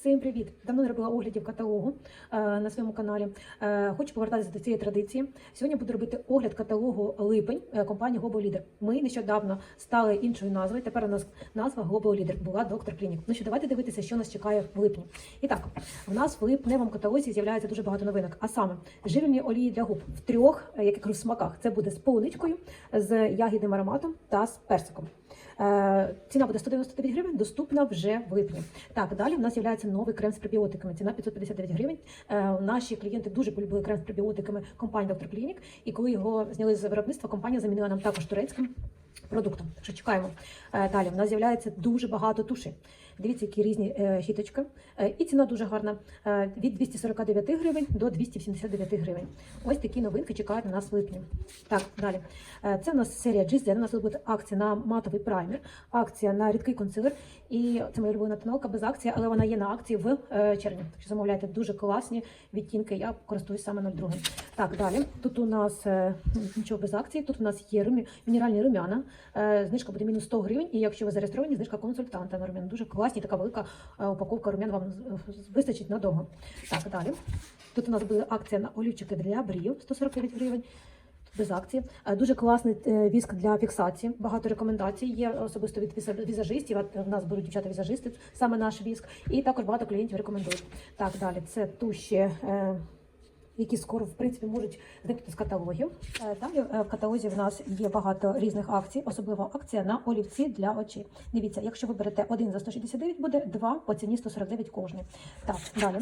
Всім привіт! Давно не робила оглядів каталогу е, на своєму каналі. Е, хочу повертатися до цієї традиції. Сьогодні буду робити огляд каталогу липень е, компанії Global Leader. Ми нещодавно стали іншою назвою. Тепер у нас назва Global Leader була доктор Клінік. Ну що давайте дивитися, що нас чекає в липні. І так, в нас в липневому каталозі з'являється дуже багато новинок. А саме живільні олії для губ в трьох, е, як я смаках. Це буде з полуничкою, з ягідним ароматом та з персиком. Е, Ціна буде 199 гривень, доступна вже в липні. Так, далі в нас з'являється новий крем з пробіотиками. Ціна 559 гривень. Е, Наші клієнти дуже полюбили крем з пробіотиками компанії Доктор Клінік. І коли його зняли з виробництва, компанія замінила нам також турецьким продуктом. Так що чекаємо. Е, Далі в нас з'являється дуже багато туші. Дивіться, які різні е, щіточки. Е, І ціна дуже гарна. Е, Від 249 гривень до 279 гривень. Ось такі новинки чекають на нас в липні. Так, далі. Це у нас серія GZ. У нас тут буде акція на матовий праймер, акція на рідкий консилер. І це моя улюблена тоналка без акції, але вона є на акції в червні. Так що замовляйте дуже класні відтінки. Я користуюсь саме 02. Так, далі. Тут у нас нічого без акції. Тут у нас є румі, мінеральні рум'яна. Знижка буде мінус 100 гривень. І якщо ви зареєстровані, знижка консультанта на рум'яна. Дуже класні, така велика е, упаковка рум'ян вам вистачить надовго. Так, далі. Тут у нас буде акція на олівчики для брів 149 гривень. Без акції. Е, Дуже класний е, віск для фіксації. Багато рекомендацій є особисто від візажистів. У нас беруть дівчата-візажисти, саме наш віск. І також багато клієнтів рекомендують. Так, далі. Це туші, які скоро в принципі можуть зникнути з каталогів. Е, Далі е, в каталозі в нас є багато різних акцій, особливо акція на олівці для очей. Дивіться, якщо ви берете один за 169, буде два по ціні 149 кожний. Так, далі.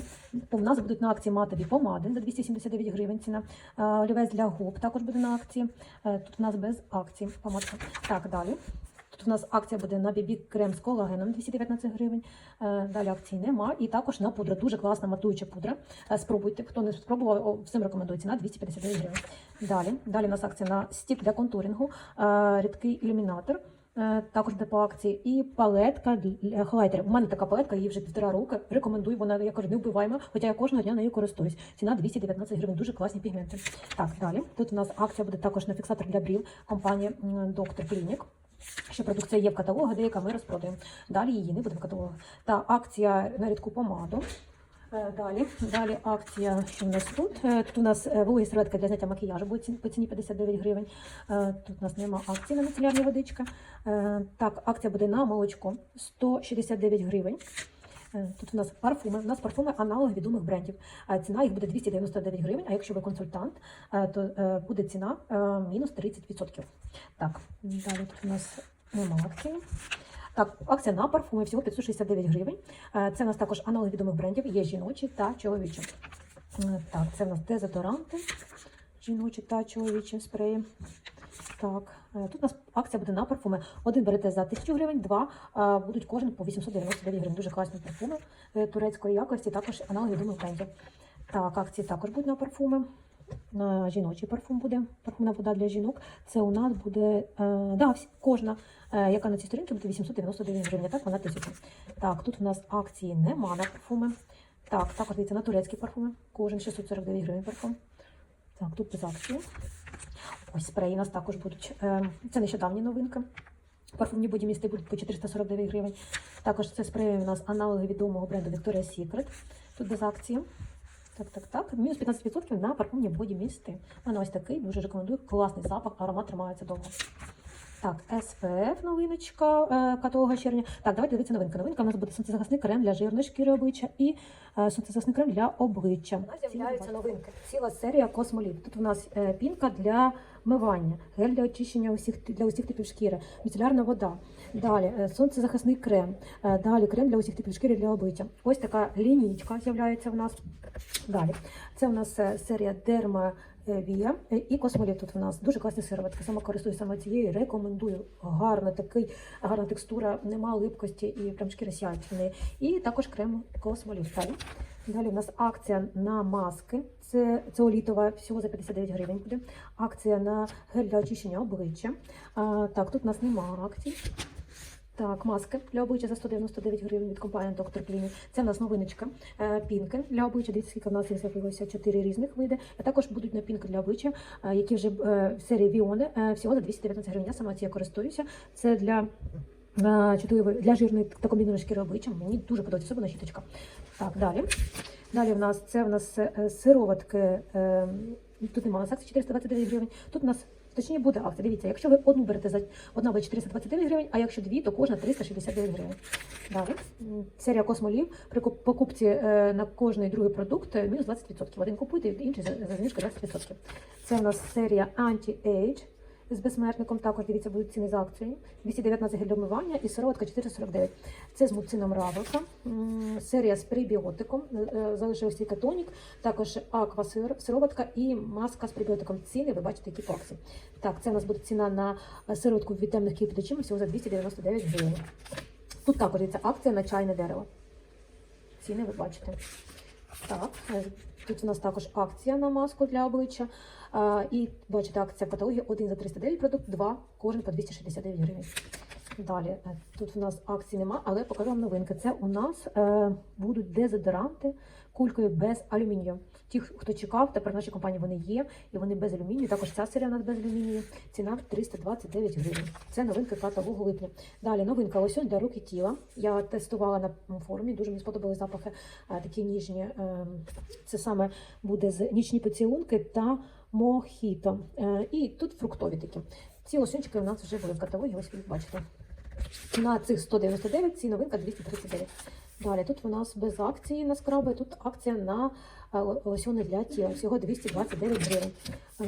У нас будуть на акції матові помади за 279 гривень ціна. Е, Олівець для губ також буде на акції. Тут у нас без акції помадка. Так, далі. У нас акція буде на бібі крем з колагеном 219 гривень. Е, Далі акцій нема. І також на пудра. Дуже класна матуюча пудра. Е, Спробуйте. Хто не спробував, всім рекомендую. Ціна 259 гривень. Далі. Далі у нас акція на стік для контурінгу, е, рідкий ілюмінатор. Також буде по акції і палетка для хайлайтерів. У мене така палетка, її вже півтора роки. Рекомендую, вона я кажу, не вбиваємо, хоча я кожного дня нею користуюсь. Ціна 219 гривень, дуже класні пігменти. Так, далі. Тут у нас акція буде також на фіксатор для брів компанії Доктор Клінік. Ще продукція є в каталогу, деяка ми розпродаємо. Далі її не буде в каталогу. Та акція на рідку помаду. Е, Далі, далі акція, що в нас тут? Е, Тут у нас е, вологі серветки для зняття макіяжу буде по ціні 59 гривень. Тут у нас нема акції на міцелярні водичка. Е, Так, акція буде на молочко 169 гривень. Е, Тут у нас парфуми. У нас парфуми аналоги відомих брендів. Е, Ціна їх буде 299 гривень, а якщо ви консультант, е, то буде ціна мінус 30%. Так, далі тут у нас нема акції. Так, акція на парфуми всього 569 гривень. Це у нас також аналоги відомих брендів, є жіночі та чоловічі. Так, це у нас дезодоранти, жіночі та чоловічі спреї. Так, е, тут у нас акція буде на парфуми. Один берете за 1000 гривень, два е, будуть кожен по 899 гривень. Дуже класні парфуми е, турецької якості, також аналоги відомих брендів. Так, акції також будуть на парфуми. Жіночий парфум буде, парфумна вода для жінок. Це у нас буде, да, кожна, яка на цій сторінці буде 899 гривень, так вона 1000. Так, тут у нас акції нема на парфуми. Так, також дивіться на турецькі парфуми. Кожен 649 гривень парфум. Так, тут без акції. Ось спреї у нас також будуть. е, Це нещодавні новинки. Парфумні бодімісти будуть по 449 гривень. Також це спреї у нас аналоги відомого бренду Victoria's Secret. Тут без акції. Так, так, так. Мінус 15% на парфумні бодімісти. У мене ось такий, дуже рекомендую. Класний запах, аромат тримається довго. Так, SPF новиночка е, каталога червня. Так, давайте дивитися новинка. Новинка у нас буде сонцезахисний крем для жирної шкіри обличчя і е, сонцезахисний крем для обличчя. У нас з'являються новинки. Ціла серія космоліт. Тут у нас е, пінка для мивання, гель для очищення усіх для усіх типів шкіри, міцелярна вода. Далі сонцезахисний крем. Далі крем для усіх типів шкіри для обличчя. Ось така лінійка з'являється в нас. Далі. Це у нас серія Дерма Вія е, і Космоліт. Тут у нас дуже класні сироватки. Сама користуюсь саме цією. Рекомендую. Гарна такий, гарна текстура, нема липкості і прям в неї. І також крем Космоліт. Далі. Далі у нас акція на маски. Це цеолітова, всього за 59 гривень буде. Акція на гель для очищення обличчя. А, так, тут у нас немає акцій. Так, маски для обличчя за 199 гривень від компанії Доктор Клінік. Це в нас новиночка. Е, Пінки для обличчя. Дивіться, скільки в нас їх з'явилося 4 різних види. А також будуть на пінки для обличчя, е, які вже е, в серії Віони е, всього за 219 гривень. Я сама цією користуюся. Це для е, для жирної та комбінованої шкіри обличчя. Мені дуже подобається, особливо щіточка. Так, далі. Далі в нас це в нас е, сироватки. е, Тут немає акції 429 гривень. Тут у нас точніше буде акція. Дивіться, якщо ви одну берете за одна буде 429 гривень, а якщо дві, то кожна 369 гривень. Далі серія космолів при покупці е, на кожний другий продукт е, мінус 20%. Один купуєте, інший за, знижкою 20%. Це у нас серія Anti-Age з безсмертником. Також дивіться, будуть ціни за акцією. 219 гель для і сироватка 449. Це з муцином равлика. Серія з пребіотиком. Е, е, Залишився тонік, також аква сироватка і маска з пребіотиком. Ціни ви бачите, які по. Так, це у нас буде ціна на сироватку від темних кипяточів всього за 299 гривень. Тут також дивіться акція на чайне дерево. Ціни ви бачите. Так, е, тут у нас також акція на маску для обличчя. І бачите, акція в каталогі 1 за 309 продукт, 2, кожен по 269 гривень. Далі, е, тут в нас акцій нема, але покажу вам новинки. Це у нас е, будуть дезодоранти кулькою без алюмінію. Ті, хто чекав, тепер в нашій компанії вони є, і вони без алюмінію. Також ця серія у нас без алюмінію. Ціна 329 гривень. Це новинка каталогу липня. Далі новинка лосьон для рук і тіла. Я тестувала на форумі, дуже мені сподобались запахи е, такі ніжні. Е, Це саме буде з нічні поцілунки та мохіто. Е, І тут фруктові такі. Ці лосьончики у нас вже були в каталогі, ось ви бачите. На цих 199, ці новинка 239. Далі тут у нас без акції на скраби, тут акція на е, лосьони для тіла. Всього 229 гривень.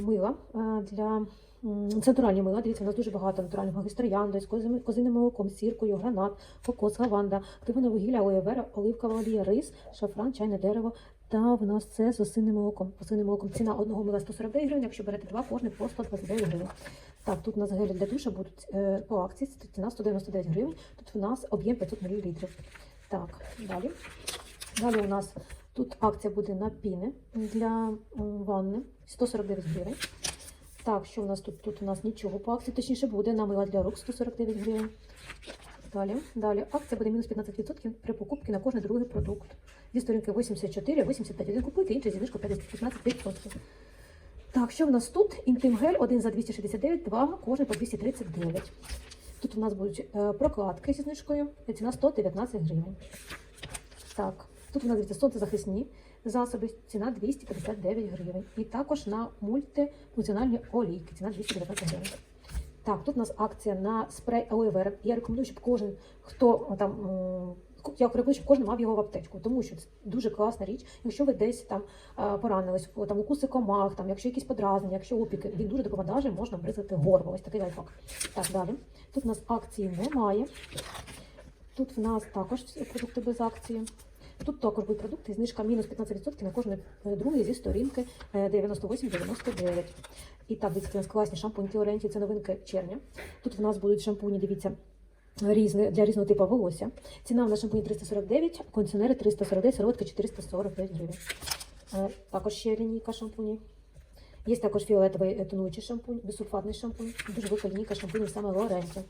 Мила е, для м, це натуральні мила. Дивіться, у нас дуже багато натуральних магis троянди з козиним молоком, сіркою, гранат, кокос, лаванда, активне вугілля, алоє-вера, оливкова олія, рис, шафран, чайне дерево. Та в нас це з осинним молоком. Осинним молоком ціна одного мила 149 гривень, якщо берете два, кожний по 129 гривень. Так, тут у нас гелі для душа будуть е, по акції, ціна 199 гривень. Тут у нас об'єм 500 мл. Так, далі. Далі у нас тут акція буде на піни для ванни 149 гривень. Так, що у нас тут? Тут у нас нічого по акції, точніше буде на мила для рук 149 гривень. Далі, далі. Акція буде мінус 15% при покупці на кожний другий продукт. Зі сторінки 84, 85. Один купуйте, інший зі знижкою 15%. Так, що в нас тут? Інтим-гель, один за 269, два, кожен по 239. Тут у нас будуть е, прокладки зі знижкою, ціна 119 гривень. Так, тут у нас дивіться сонцезахисні засоби, ціна 259 гривень. І також на мультифункціональні олійки, ціна 219 гривень. Так, тут у нас акція на спрей Vera. Я рекомендую, щоб кожен, хто там. Я рекомендую, щоб кожен мав його в аптечку, тому що це дуже класна річ. Якщо ви десь там поранились, там укуси комах, там, якщо якісь подразнення, якщо опіки, він дуже допомагає, можна бризати горло. Ось такий лайфхак. Так, далі. Тут у нас акції немає. Тут в нас також продукти без акції. Тут також будуть продукти, знижка мінус 15% на кожний е, другий зі сторінки е, 98-99. І так, дивіться, у нас класні шампуні Орієнті, це новинки червня. Тут в нас будуть шампуні, дивіться, різні, для різного типу волосся. Ціна в нас шампуні 349, кондиціонери 349, сироватка 449 гривень. Е, Також ще лінійка шампунів. Є також фіолетовий е, тонуючий шампунь, безсульфатний шампунь, дуже велика лінійка шампунів саме Лоренті.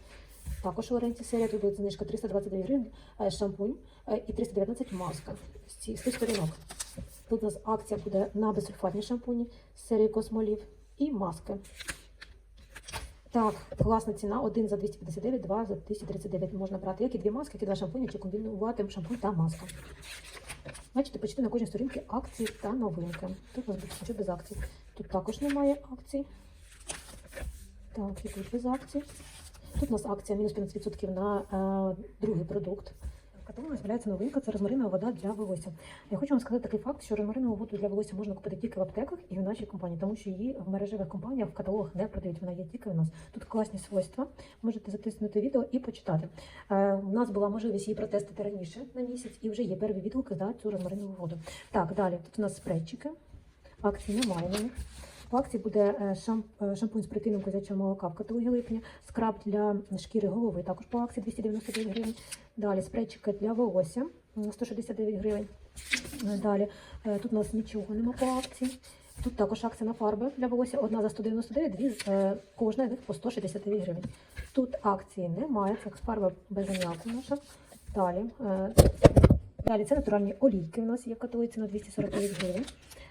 Також Лоренті серія, тут буде знижка 329 гривень е, шампунь і 319 маска з цих сторінок. Тут у нас акція буде на безсульфатні шампуні з серії Космолів і маски. Так, класна ціна. Один за 259, два за 239 можна брати. Як і дві маски, як і два шампуні, чи комбінувати шампунь та маска. Бачите, почти на кожній сторінці акції та новинки. Тут у нас буде нічого без акцій. Тут також немає акцій. Так, і тут без акцій. Тут у нас акція мінус 15% на е, другий продукт. Каталогу з'являється новинка, це розмаринова вода для волосся. Я хочу вам сказати такий факт, що розмаринову воду для волосся можна купити тільки в аптеках і в нашій компанії, тому що її в мережевих компаніях в каталогах не продають. Вона є тільки у нас. Тут класні свойства. Можете затиснути відео і почитати. Е, у нас була можливість її протестити раніше на місяць, і вже є перві відгуки за цю розмаринову воду. Так, далі тут у нас спрейчики. Акції немає на них. По акції буде е, е, шампунь з протеїном козячого молока в каталогі липня, скраб для шкіри голови також по акції 299 гривень. Далі спрейчики для волосся 169 гривень. Е, Далі тут у нас нічого нема по акції. Тут також акція на фарби для волосся. Одна за 199, дві кожна з них по 169 гривень. Тут акції немає, це фарба без аміаку наша. Далі. Далі це натуральні олійки у нас є в каталоці на 249 гривень.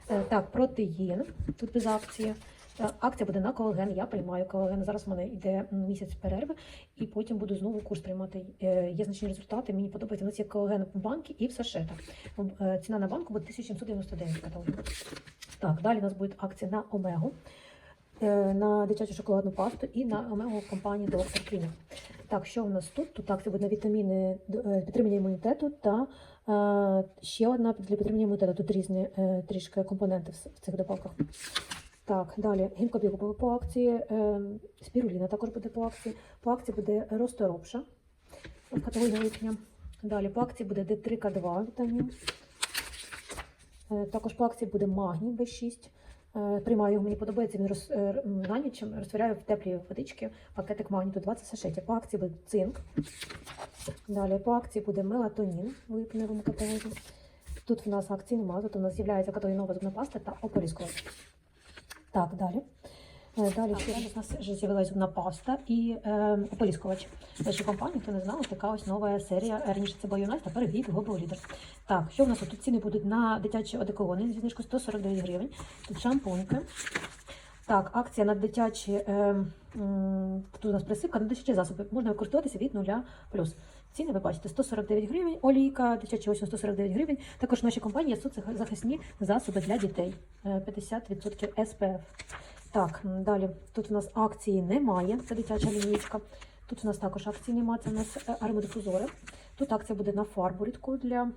Е, Так, протеїн, тут без акції. Е, Акція буде на колаген. Я приймаю колаген. Зараз в мене йде місяць перерви, і потім буду знову курс приймати. Е, Є значні результати. Мені подобається. У нас є колаген в банки і в сашетах. Ціна на банку буде 1799 каталогів. Так, далі у нас буде акція на омегу. На дитячу шоколадну пасту і на омегу компанії Доктор Клінік. Так, що в нас тут? Тут акція буде на вітаміни підтримання імунітету та ще одна для підтримання імунітету. Тут різні е, трішки компоненти в цих добавках. Так, далі гінкобіл буде по акції, е, спіруліна також буде по акції. По акції буде розторопша в категорії липня. Далі по акції буде D3К2 вітамін. Е, Також по акції буде магній B6. Е, Приймаю його, мені подобається, він роз, е, на ніч розтворяю в теплі водички, пакетик 20 сашетів. По акції буде цинк. Далі по акції буде мелатонін в липневому каталозі. Тут в нас акції немає, тут у нас з'являється каталог нова зубна паста та ополіскувач. Так, далі. Е, Далі у нас з'явилася зубна паста і е, ополіскувач. Наші компанії, хто не знав, така ось нова серія. Раніше це Байонайс, тепер від Global Leader. Так, що в нас тут? Ціни будуть на дитячі одеколони зі знижкою 149 гривень. Тут шампуньки. Так, акція на дитячі, е, м, тут у нас присипка на дитячі засоби. Можна використовуватися від нуля плюс. Ціни ви бачите 149 гривень, олійка, дитячі ось 149 гривень. Також в нашій компанії є соцзахисні засоби для дітей. Е, 50% СПФ. Так, далі тут у нас акції немає, це дитяча лінійка. Тут у нас також акції немає, це у нас армодифузори. Тут акція буде на фарбу рідку для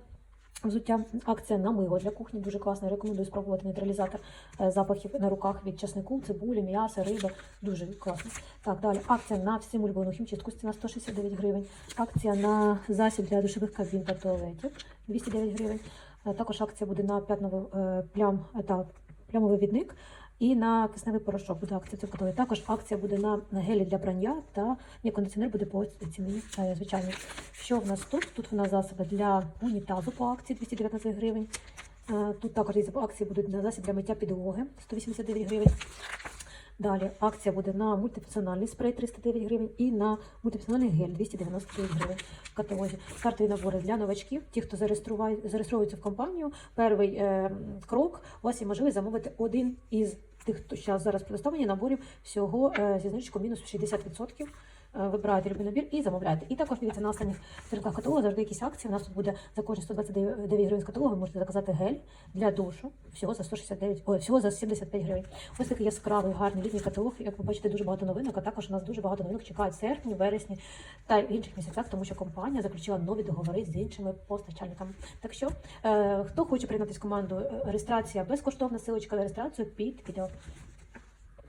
взуття. Акція на мило для кухні дуже класна. Рекомендую спробувати нейтралізатор е, запахів на руках від часнику, цибулі, м'яса, риби. Дуже класно. Так, далі акція на всім улюблену хімчистку ціна 169 гривень. Акція на засіб для душових кабін та туалетів 209 гривень. Е, Також акція буде на п'ятновий е, плям плямовий відник. І на кисневий порошок буде акція цього каталогу. Також акція буде на гелі для прання та кондиціонер буде по ціні е, звичайній. Що в нас тут? Тут в нас засоби для унітазу по акції 219 гривень. Е, Тут також різні акції будуть на засіб для миття підлоги 189 гривень. Далі акція буде на мультифункціональний спрей 309 гривень і на мультифункціональний гель 299 гривень в каталозі. Картові набори для новачків. Ті, хто зареєструється в компанію, перший е, крок у вас є можливість замовити один із тих, хто зараз предоставлені наборів всього е, зі знижкою мінус 60%. Е, Вибираєте любий набір і замовляєте. І також дивіться на останніх сторінках каталогу завжди якісь акції. У нас тут буде за кожні 129 гривень з каталогу. Ви можете заказати гель для душу всього за 169, ой, всього за 75 гривень. Ось такий яскравий, гарний літній каталог. Як ви бачите, дуже багато новинок. А також у нас дуже багато новинок чекають в серпні, вересні та інших місяцях, тому що компанія заключила нові договори з іншими постачальниками. Так що, е, хто хоче приєднатися команду, е, реєстрація безкоштовна, силочка на реєстрацію під відео.